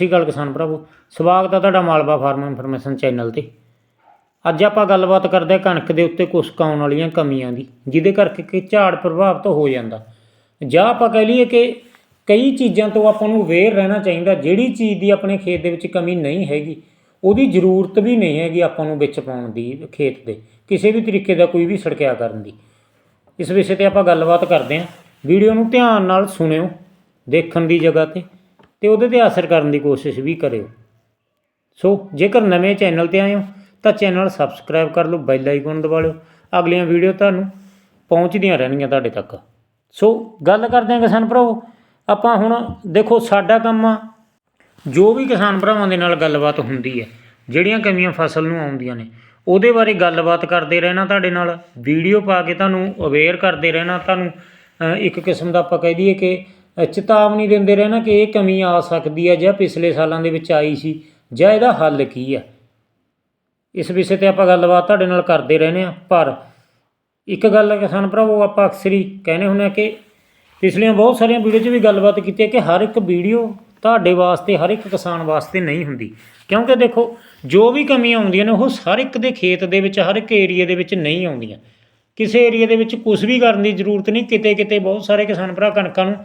ਸ਼੍ਰੀ ਅਕਾਲ ਕਿਸਾਨ ਭਰਾਵੋ ਸਵਾਗਤ ਹੈ ਤੁਹਾਡਾ ਮਾਲਵਾ ਫਾਰਮ ਇਨਫੋਰਮੇਸ਼ਨ ਚੈਨਲ ਤੇ। ਅੱਜ ਆਪਾਂ ਗੱਲਬਾਤ ਕਰਦੇ ਹਾਂ ਕਣਕ ਦੇ ਉੱਤੇ ਕੁਸ਼ਕ ਆਉਣ ਵਾਲੀਆਂ ਕਮੀਆਂ ਦੀ, ਜਿਹਦੇ ਕਰਕੇ ਕਿ ਝਾੜ ਪ੍ਰਭਾਵਿਤ ਹੋ ਜਾਂਦਾ। ਜਾਂ ਆਪਾਂ ਕਹਿ ਲਈਏ ਕਿ ਕਈ ਚੀਜ਼ਾਂ ਤੋਂ ਆਪਾਂ ਨੂੰ ਅਵੇਅਰ ਰਹਿਣਾ ਚਾਹੀਦਾ, ਜਿਹੜੀ ਚੀਜ਼ ਦੀ ਆਪਣੇ ਖੇਤ ਦੇ ਵਿੱਚ ਕਮੀ ਨਹੀਂ ਹੈਗੀ, ਉਹਦੀ ਜ਼ਰੂਰਤ ਵੀ ਨਹੀਂ ਹੈਗੀ ਆਪਾਂ ਨੂੰ ਵਿੱਚ ਪਾਉਣ ਦੀ ਖੇਤ ਦੇ, ਕਿਸੇ ਵੀ ਤਰੀਕੇ ਦਾ ਕੋਈ ਵੀ ਛੜਕਿਆ ਕਰਨ ਦੀ। ਇਸ ਵਿਸ਼ੇ ਤੇ ਆਪਾਂ ਗੱਲਬਾਤ ਕਰਦੇ ਹਾਂ। ਵੀਡੀਓ ਨੂੰ ਧਿਆਨ ਨਾਲ ਸੁਣਿਓ, ਦੇਖਣ ਦੀ ਜਗ੍ਹਾ ਤੇ। ਤੇ ਉਹਦੇ ਤੇ ਅਸਰ ਕਰਨ ਦੀ ਕੋਸ਼ਿਸ਼ ਵੀ ਕਰਿਓ। ਸੋ ਜੇਕਰ ਨਵੇਂ ਚੈਨਲ ਤੇ ਆਏ ਹੋ, ਤਾਂ ਚੈਨਲ ਸਬਸਕ੍ਰਾਈਬ ਕਰ ਲਓ, ਬੈਲ ਆਈਕਨ ਦਬਾ ਲਿਓ ਅਗਲੀਆਂ ਵੀਡੀਓ ਤੁਹਾਨੂੰ ਪਹੁੰਚਦੀਆਂ ਰਹਿਣਗੀਆਂ ਤੁਹਾਡੇ ਤੱਕ। ਸੋ ਗੱਲ ਕਰਦੇ ਹਾਂ ਕਿਸਾਨ ਭਰਾਵੋ, ਆਪਾਂ ਹੁਣ ਦੇਖੋ ਸਾਡਾ ਕੰਮ ਆ, ਜੋ ਵੀ ਕਿਸਾਨ ਭਰਾਵਾਂ ਦੇ ਨਾਲ ਗੱਲਬਾਤ ਹੁੰਦੀ ਹੈ, ਜਿਹੜੀਆਂ ਕਮੀਆਂ ਫਸਲ ਨੂੰ ਆਉਂਦੀਆਂ ਨੇ, ਉਹਦੇ ਬਾਰੇ ਗੱਲਬਾਤ ਕਰਦੇ ਰਹਿਣਾ ਤੁਹਾਡੇ ਨਾਲ, ਵੀਡੀਓ ਪਾ ਕੇ ਤੁਹਾਨੂੰ ਅਵੇਅਰ ਕਰਦੇ ਰਹਿਣਾ ਤੁਹਾਨੂੰ। ਇੱਕ ਕਿਸਮ ਦਾ ਆਪਾਂ ਕਹਿ ਦਈਏ ਕਿ ਚੇਤਾਵਨੀ ਦਿੰਦੇ ਰਹਿਣਾ ਕਿ ਇਹ ਕਮੀ ਆ ਸਕਦੀ ਹੈ ਜਾਂ ਪਿਛਲੇ ਸਾਲਾਂ ਦੇ ਵਿੱਚ ਆਈ ਸੀ ਜਾਂ ਇਹਦਾ ਹੱਲ ਕੀ ਹੈ। ਇਸ ਵਿਸ਼ੇ ਤੇ ਆਪਾਂ ਗੱਲਬਾਤ ਤੁਹਾਡੇ ਨਾਲ ਕਰਦੇ ਰਹਿੰਦੇ ਆ ਪਰ ਇੱਕ ਗੱਲ ਕਿਸਾਨ ਭਰਾਵੋ, ਆਪਾਂ ਅਕਸਰ ਹੀ ਕਹਿੰਦੇ ਹੁੰਦੇ ਆ ਕਿ ਪਿਛਲੀਆਂ ਬਹੁਤ ਸਾਰੀਆਂ ਵੀਡੀਓ 'ਚ ਵੀ ਗੱਲਬਾਤ ਕੀਤੀ ਹੈ ਕਿ ਹਰ ਇੱਕ ਵੀਡੀਓ ਤੁਹਾਡੇ ਵਾਸਤੇ, ਹਰ ਇੱਕ ਕਿਸਾਨ ਵਾਸਤੇ ਨਹੀਂ ਹੁੰਦੀ। ਕਿਉਂਕਿ ਦੇਖੋ, ਜੋ ਵੀ ਕਮੀਆਂ ਆਉਂਦੀਆਂ ਨੇ, ਉਹ ਹਰ ਇੱਕ ਦੇ ਖੇਤ ਦੇ ਵਿੱਚ, ਹਰ ਇੱਕ ਏਰੀਆ ਦੇ ਵਿੱਚ ਨਹੀਂ ਆਉਂਦੀਆਂ। ਕਿਸੇ ਏਰੀਆ ਦੇ ਵਿੱਚ ਕੁਝ ਵੀ ਕਰਨ ਦੀ ਜ਼ਰੂਰਤ ਨਹੀਂ ਕਿਤੇ ਕਿਤੇ ਬਹੁਤ ਸਾਰੇ ਕਿਸਾਨ ਭਰਾ ਕਣਕਾਂ ਨੂੰ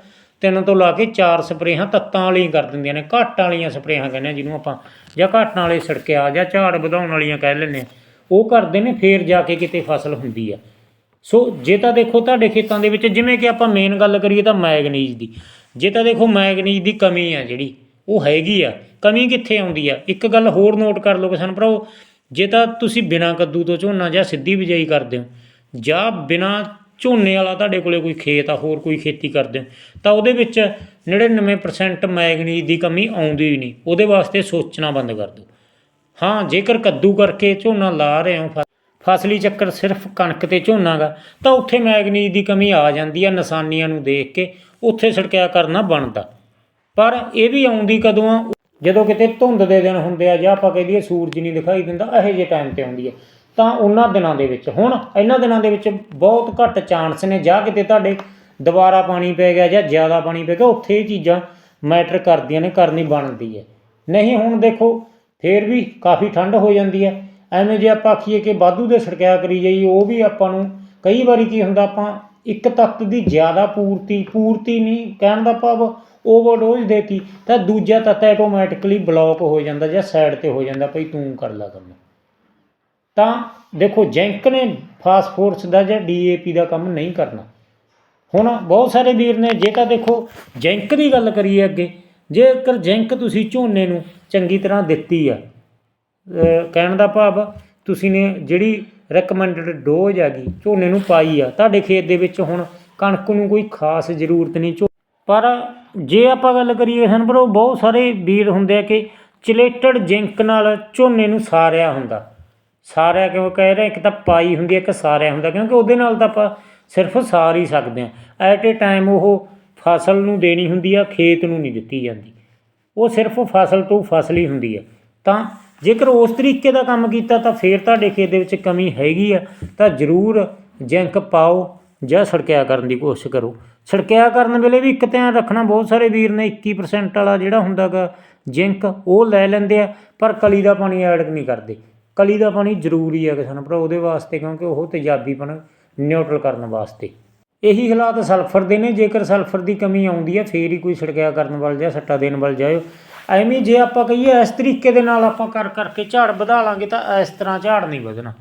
ਤਿੰਨ ਤੋਂ ਲਾ ਕੇ ਚਾਰ ਸਪਰੇਹਾਂ ਤੱਤਾਂ ਵਾਲੀਆਂ ਕਰ ਦਿੰਦੀਆਂ ਨੇ, ਘਾਟਾਂ ਵਾਲੀਆਂ ਸਪਰੇਹਾਂ ਕਹਿੰਦੇ ਆ ਜਿਹਨੂੰ ਆਪਾਂ, ਜਾਂ ਘਾਟਾਂ ਵਾਲੇ ਛੜਕਿਆ ਜਾਂ ਝਾੜ ਵਧਾਉਣ ਵਾਲੀਆਂ ਕਹਿ ਲੈਂਦੇ ਆ, ਉਹ ਕਰਦੇ ਨੇ, ਫੇਰ ਜਾ ਕੇ ਕਿਤੇ ਫਸਲ ਹੁੰਦੀ ਆ। ਸੋ ਜੇ ਤਾਂ ਦੇਖੋ ਤੁਹਾਡੇ ਖੇਤਾਂ ਦੇ ਵਿੱਚ, ਜਿਵੇਂ ਕਿ ਆਪਾਂ ਮੇਨ ਗੱਲ ਕਰੀਏ ਤਾਂ ਮੈਗਨੀਜ਼ ਦੀ। ਜੇ ਤਾਂ ਦੇਖੋ ਮੈਗਨੀਜ਼ ਦੀ ਕਮੀ ਆ ਜਿਹੜੀ, ਉਹ ਹੈਗੀ ਆ। ਕਮੀ ਕਿੱਥੇ ਆਉਂਦੀ ਆ? ਇੱਕ ਗੱਲ ਹੋਰ ਨੋਟ ਕਰ ਲਓ ਕਿਸਾਨ ਭਰਾਓ ਜੇ ਤਾਂ ਤੁਸੀਂ ਬਿਨਾਂ ਕੱਦੂ ਤੋਂ ਝੋਨਾ ਜਾਂ ਸਿੱਧੀ ਬਿਜਾਈ ਕਰਦੇ ਹੋ, ਜਾਂ ਬਿਨਾਂ ਝੋਨੇ ਵਾਲਾ ਤੁਹਾਡੇ ਕੋਲੇ ਕੋਈ ਖੇਤ ਆ, ਹੋਰ ਕੋਈ ਖੇਤੀ ਕਰਦੇ ਹੋ ਤਾਂ ਉਹਦੇ ਵਿੱਚ 99% ਮੈਗਨੀਜ਼ ਦੀ ਕਮੀ ਆਉਂਦੀ ਹੀ ਨਹੀਂ। ਉਹਦੇ ਵਾਸਤੇ ਸੋਚਣਾ ਬੰਦ ਕਰ ਦਿਓ। ਹਾਂ, ਜੇਕਰ ਕੱਦੂ ਕਰਕੇ ਝੋਨਾ ਲਾ ਰਹੇ ਹੋ, ਫ- ਫਸਲੀ ਚੱਕਰ ਸਿਰਫ ਕਣਕ ਤੇ ਝੋਨਾ ਗਾ, ਤਾਂ ਉੱਥੇ ਮੈਗਨੀਜ਼ ਦੀ ਕਮੀ ਆ ਜਾਂਦੀ ਆ ਨਿਸ਼ਾਨੀਆਂ ਨੂੰ ਦੇਖ ਕੇ, ਉੱਥੇ ਛੜਕਿਆ ਕਰਨਾ ਬਣਦਾ। ਪਰ ਇਹ ਵੀ ਆਉਂਦੀ ਕਦੋਂ ਆ? ਜਦੋਂ ਕਿਤੇ ਧੁੰਦ ਦੇ ਦਿਨ ਹੁੰਦੇ ਆ, ਜਾਂ ਆਪਾਂ ਕਹਿ ਦਈਏ ਸੂਰਜ ਨਹੀਂ ਦਿਖਾਈ ਦਿੰਦਾ, ਇਹੋ ਜਿਹੇ ਟਾਈਮ ਤੇ ਆਉਂਦੀ ਹੈ ਤਾਂ ਉਹਨਾਂ ਦਿਨਾਂ ਦੇ ਵਿੱਚ, ਹੁਣ ਇਹਨਾਂ ਦਿਨਾਂ ਦੇ ਵਿੱਚ ਬਹੁਤ ਘੱਟ ਚਾਂਸ ਨੇ, ਜਾਂ ਕਿਤੇ ਤੁਹਾਡੇ ਦੁਬਾਰਾ ਪਾਣੀ ਪੈ ਗਿਆ ਜਾਂ ਜ਼ਿਆਦਾ ਪਾਣੀ ਪੈ ਗਿਆ, ਉੱਥੇ ਇਹ ਚੀਜ਼ਾਂ ਮੈਟਰ ਕਰਦੀਆਂ ਨੇ, ਕਰਨੀ ਬਣਦੀ ਹੈ। ਨਹੀਂ, ਹੁਣ ਦੇਖੋ, ਫੇਰ ਵੀ ਕਾਫੀ ਠੰਡ ਹੋ ਜਾਂਦੀ ਹੈ। ਐਵੇਂ ਜੇ ਆਪਾਂ ਆਖੀਏ ਕਿ ਵਾਧੂ ਦੇ ਛੜਕਿਆ ਕਰੀ ਜਾਈਏ, ਉਹ ਵੀ ਆਪਾਂ ਨੂੰ ਕਈ ਵਾਰੀ ਕੀ ਹੁੰਦਾ, ਆਪਾਂ ਇੱਕ ਤੱਤ ਦੀ ਜ਼ਿਆਦਾ ਪੂਰਤੀ ਪੂਰਤੀ ਨਹੀਂ ਕਹਿਣ ਦਾ ਭਾਵ, ਓਵਰਡੋਜ਼ ਦੇਤੀ, ਤਾਂ ਦੂਜਾ ਤੱਤ ਆਟੋਮੈਟਿਕਲੀ ਬਲੌਕ ਹੋ ਜਾਂਦਾ ਜਾਂ ਸਾਈਡ ਤੇ ਹੋ ਜਾਂਦਾ, ਭਈ ਤੂੰ ਕਰ ਲਾ ਕੰਮ। ਤਾਂ ਦੇਖੋ, ਜੈਂਕ ਨੇ ਫਾਸਫੋਰਸ ਦਾ ਜਾਂ ਡੀਏਪੀ ਦਾ ਕੰਮ ਨਹੀਂ ਕਰਨਾ। ਹੁਣ ਬਹੁਤ ਸਾਰੇ ਵੀਰ ਨੇ, ਜੇ ਤਾਂ ਦੇਖੋ, ਜੈਂਕ ਦੀ ਗੱਲ ਕਰੀਏ ਅੱਗੇ, ਜੇਕਰ ਜੈਂਕ ਤੁਸੀਂ ਝੋਨੇ ਨੂੰ ਚੰਗੀ ਤਰ੍ਹਾਂ ਦਿੱਤੀ ਆ ਕਹਿਣ ਦਾ ਭਾਵ, ਤੁਸੀਂ ਨੇ ਜਿਹੜੀ ਰეკਮੈਂਡਡ ਡੋਜ਼ ਹੈਗੀ, ਝੋਨੇ ਨੂੰ ਪਾਈ ਆ, ਤੁਹਾਡੇ ਖੇਤ ਦੇ ਵਿੱਚ ਹੁਣ ਕਣਕ ਨੂੰ ਕੋਈ ਖਾਸ ਜ਼ਰੂਰਤ ਨਹੀਂ ਝੋ ਪਰ ਜੇ ਆਪਾਂ ਗੱਲ ਕਰੀਏ ਹਨ ਬਰੋ ਬਹੁਤ ਸਾਰੇ ਵੀਰ ਹੁੰਦੇ ਆ ਕਿ ਚਿਲੇਟਡ ਜਿੰਕ ਨਾਲ ਝੋਨੇ ਨੂੰ ਸਾਰਿਆ ਹੁੰਦਾ। ਸਾਰਿਆ ਕਿਉਂ ਕਹਿ ਰਿਹਾ? ਇੱਕ ਤਾਂ ਪਾਈ ਹੁੰਦੀ ਹੈ, ਇੱਕ ਸਾਰਿਆ ਹੁੰਦਾ, ਕਿਉਂਕਿ ਉਹਦੇ ਨਾਲ ਤਾਂ ਆਪਾਂ ਸਿਰਫ ਸਾਰ ਹੀ ਸਕਦੇ ਹਾਂ। ਐਟ ਏ ਟਾਈਮ ਉਹ ਫਸਲ ਨੂੰ ਦੇਣੀ ਹੁੰਦੀ ਆ, ਖੇਤ ਨੂੰ ਨਹੀਂ ਦਿੱਤੀ ਜਾਂਦੀ। ਉਹ ਸਿਰਫ ਫਸਲ ਤੋਂ ਫਸਲ ਹੀ ਹੁੰਦੀ ਆ। ਤਾਂ ਜੇਕਰ ਉਸ ਤਰੀਕੇ ਦਾ ਕੰਮ ਕੀਤਾ, ਤਾਂ ਫੇਰ ਤੁਹਾਡੇ ਖੇਤ ਦੇ ਵਿੱਚ ਕਮੀ ਹੈਗੀ ਆ। ਤਾਂ ਜ਼ਰੂਰ ਜਿੰਕ ਪਾਓ ਜਾਂ ਛੜਕਿਆ ਕਰਨ ਦੀ ਕੋਸ਼ਿਸ਼ ਕਰੋ। ਛੜਕਿਆ ਕਰਨ ਵੇਲੇ ਵੀ ਇੱਕ ਧਿਆਨ ਰੱਖਣਾ, ਬਹੁਤ ਸਾਰੇ ਵੀਰ ਨੇ 21% ਵਾਲਾ ਜਿਹੜਾ ਹੁੰਦਾਗਾ ਜਿੰਕ, ਉਹ ਲੈ ਲੈਂਦੇ ਆ, ਪਰ ਕਲੀ ਦਾ ਪਾਣੀ ਐਡ ਨਹੀਂ ਕਰਦੇ। ਕਲੀ ਦਾ ਪਾਣੀ ਜ਼ਰੂਰੀ ਹੈ ਕਿਸਾਨ ਭਰਾ ਉਹਦੇ ਵਾਸਤੇ, ਕਿਉਂਕਿ ਉਹ ਤੇਜ਼ਾਬੀਪਣ ਨਿਊਟਰਲ ਕਰਨ ਵਾਸਤੇ। ਇਹੀ ਹਾਲਾਤ ਸਲਫਰ ਦੇ ਨੇ, ਜੇਕਰ ਸਲਫਰ ਦੀ ਕਮੀ ਆਉਂਦੀ ਹੈ ਫੇਰ ਹੀ ਕੋਈ ਛੜਕਿਆ ਕਰਨ ਵੱਲ ਜਾਂ ਸੱਟਾ ਦੇਣ ਵੱਲ ਜਾਇਓ। ਐਵੇਂ ਜੇ ਆਪਾਂ ਕਹੀਏ ਇਸ ਤਰੀਕੇ ਦੇ ਨਾਲ ਆਪਾਂ ਕਰ ਕਰਕੇ ਝਾੜ ਵਧਾ ਲਾਂਗੇ, ਤਾਂ ਇਸ ਤਰ੍ਹਾਂ ਝਾੜ ਨਹੀਂ ਵਧਣਾ।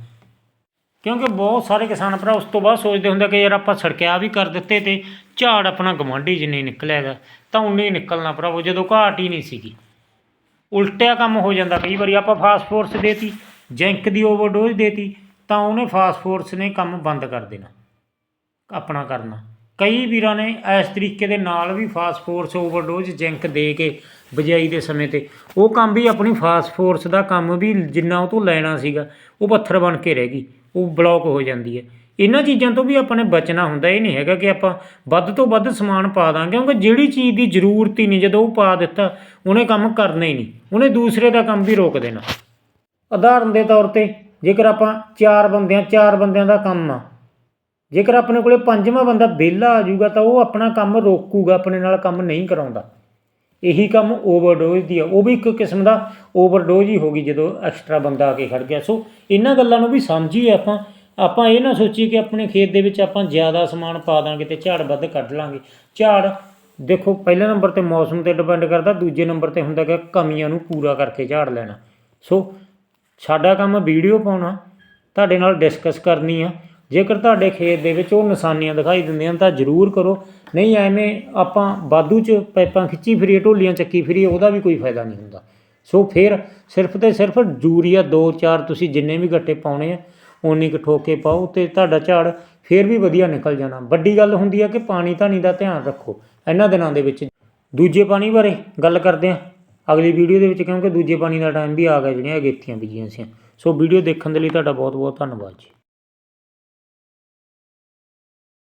ਕਿਉਂਕਿ ਬਹੁਤ ਸਾਰੇ ਕਿਸਾਨ ਭਰਾ ਉਸ ਤੋਂ ਬਾਅਦ ਸੋਚਦੇ ਹੁੰਦੇ ਕਿ ਯਾਰ ਆਪਾਂ ਛੜਕਿਆ ਵੀ ਕਰ ਦਿੱਤੇ ਤੇ ਝਾੜ ਆਪਣਾ ਗਵਾਂਢੀ ਜਿੰਨੇ ਨਿਕਲਿਆਗਾ ਤਾਂ ਉਨੇ ਹੀ ਨਿਕਲਣਾ ਭਰਾਵੋ, ਜਦੋਂ ਘਾਟ ਹੀ ਨਹੀਂ ਸੀਗੀ। ਉਲਟਿਆ ਕੰਮ ਹੋ ਜਾਂਦਾ, ਕਈ ਵਾਰੀ ਆਪਾਂ ਫਾਸਫੋਰਸ ਦੇਤੀ ਜਿੰਕ ਦੀ ਓਵਰਡੋਜ਼ ਦੇਤੀ, ਤਾਂ ਉਹਨੇ ਫਾਸਫੋਰਸ ਨੇ ਕੰਮ ਬੰਦ ਕਰ ਦੇਣਾ, ਆਪਣਾ ਕਰਨਾ। ਕਈ ਵੀਰਾਂ ਨੇ ਇਸ ਤਰੀਕੇ ਦੇ ਨਾਲ ਵੀ ਫਾਸਫੋਰਸ ਓਵਰਡੋਜ਼ ਜਿੰਕ ਦੇ ਕੇ ਬਜਾਈ ਦੇ ਸਮੇਂ ਤੇ। ਉਹ ਕੰਮ ਵੀ ਆਪਣੀ ਫਾਸਫੋਰਸ ਦਾ ਕੰਮ ਵੀ ਜਿੰਨਾ ਉਹ ਤੋਂ ਲੈਣਾ ਸੀਗਾ, ਉਹ ਪੱਥਰ ਬਣ ਕੇ ਰਹਿ ਗਈ, ਉਹ ਬਲੌਕ ਹੋ ਜਾਂਦੀ ਹੈ। ਇਹਨਾਂ ਚੀਜ਼ਾਂ ਤੋਂ ਵੀ ਆਪਾਂ ਨੇ ਬਚਣਾ ਹੁੰਦਾ, ਇਹ ਨਹੀਂ ਹੈਗਾ ਕਿ ਆਪਾਂ ਵੱਧ ਤੋਂ ਵੱਧ ਸਮਾਨ ਪਾ ਦਾਂਗੇ, ਕਿਉਂਕਿ ਜਿਹੜੀ ਚੀਜ਼ ਦੀ ਜ਼ਰੂਰਤ ਹੀ ਨਹੀਂ, ਜਦੋਂ ਉਹ ਪਾ ਦਿੱਤਾ, ਉਹਨੇ ਕੰਮ ਕਰਨਾ ਹੀ ਨਹੀਂ। ਉਹਨੇ ਦੂਸਰੇ ਦਾ ਕੰਮ ਵੀ ਰੋਕ ਦੇਣਾ। ਉਦਾਹਰਨ ਦੇ ਤੌਰ ਤੇ ਜੇਕਰ ਆਪਾਂ ਚਾਰ ਬੰਦਿਆਂ ਚਾਰ ਬੰਦਿਆਂ ਦਾ ਕੰਮ ਆ, ਜੇਕਰ ਆਪਣੇ ਕੋਲੇ ਪੰਜਵਾਂ ਬੰਦਾ ਵਿਹਲਾ ਆ ਜਾਊਗਾ ਤਾਂ ਉਹ ਆਪਣਾ ਕੰਮ ਰੋਕੂਗਾ, ਆਪਣੇ ਨਾਲ ਕੰਮ ਨਹੀਂ ਕਰਾਉਂਦਾ। ਇਹੀ ਕੰਮ ਓਵਰਡੋਜ਼ ਦੀ ਆ। ਉਹ ਵੀ ਇੱਕ ਕਿਸਮ ਦਾ ਓਵਰਡੋਜ਼ ਹੀ ਹੋ ਗਈ ਜਦੋਂ ਐਕਸਟਰਾ ਬੰਦਾ ਆ ਕੇ ਖੜ ਗਿਆ। ਸੋ ਇਹਨਾਂ ਗੱਲਾਂ ਨੂੰ ਵੀ ਸਮਝੀਏ ਆਪਾਂ। ਆਪਾਂ ਇਹ ਨਾ ਸੋਚੀਏ ਕਿ ਆਪਣੇ ਖੇਤ ਦੇ ਵਿੱਚ ਆਪਾਂ ਜ਼ਿਆਦਾ ਸਮਾਨ ਪਾ ਦਾਂਗੇ ਤੇ ਝਾੜ ਵੱਧ ਕੱਢ ਲਾਂਗੇ। ਝਾੜ ਦੇਖੋ, ਪਹਿਲੇ ਨੰਬਰ ਤੇ ਮੌਸਮ ਤੇ ਡਿਪੈਂਡ ਕਰਦਾ, ਦੂਜੇ ਨੰਬਰ ਤੇ ਹੁੰਦਾ ਕਿ ਕਮੀਆਂ ਨੂੰ ਪੂਰਾ ਕਰਕੇ ਝਾੜ ਲੈਣਾ। ਸੋ ਸਾਡਾ ਕੰਮ ਵੀਡੀਓ ਪਾਉਣਾ, ਤੁਹਾਡੇ ਨਾਲ ਡਿਸਕਸ ਕਰਨੀ ਆ। ਜੇਕਰ ਤੁਹਾਡੇ ਖੇਤ ਦੇ ਵਿੱਚ ਉਹ ਨਿਸ਼ਾਨੀਆਂ ਦਿਖਾਈ ਦਿੰਦੀਆਂ ਤਾਂ ਜ਼ਰੂਰ ਕਰੋ। ਨਹੀਂ ਐਵੇਂ ਆਪਾਂ ਬਾਦੂ ਚ ਪਾਈਪਾਂ ਖਿੱਚੀ ਫਿਰੀਏ, ਢੋਲੀਆਂ ਚੱਕੀ ਫਿਰੀਏ, ਉਹਦਾ ਵੀ ਕੋਈ ਫਾਇਦਾ ਨਹੀਂ ਹੁੰਦਾ। ਸੋ ਫਿਰ ਸਿਰਫ ਤੇ ਸਿਰਫ ਯੂਰੀਆ 2-4 ਤੁਸੀਂ ਜਿੰਨੇ ਵੀ ਗੱਟੇ ਪਾਉਣੇ ਆ, ਓਨੀ ਕੁ ਠੋਕੇ ਪਾਓ ਤੇ ਤੁਹਾਡਾ ਝਾੜ ਫਿਰ ਵੀ ਵਧੀਆ ਨਿਕਲ ਜਾਣਾ। ਵੱਡੀ ਗੱਲ ਹੁੰਦੀ ਆ ਕਿ ਪਾਣੀ ਧਾਣੀ ਦਾ ਧਿਆਨ ਰੱਖੋ, ਇਹਨਾਂ ਦਿਨਾਂ ਦੇ ਵਿੱਚ। ਦੂਜੇ ਪਾਣੀ ਬਾਰੇ ਗੱਲ ਕਰਦੇ ਆ। ਅਗਲੀ ਵੀਡੀਓ ਦੇ ਵਿੱਚ ਕਿਉਂਕਿ ਦੂਜੇ ਪਾਣੀ ਦਾ ਟਾਈਮ ਵੀ ਆ ਗਿਆ ਜਿਹੜੀਆਂ ਅਗੇਤੀਆਂ ਬੀਜੀਆਂ ਸੀ। ਸੋ ਵੀਡੀਓ ਦੇਖਣ ਦੇ ਲਈ ਤੁਹਾਡਾ ਬਹੁਤ ਬਹੁਤ ਧੰਨਵਾਦ ਜੀ।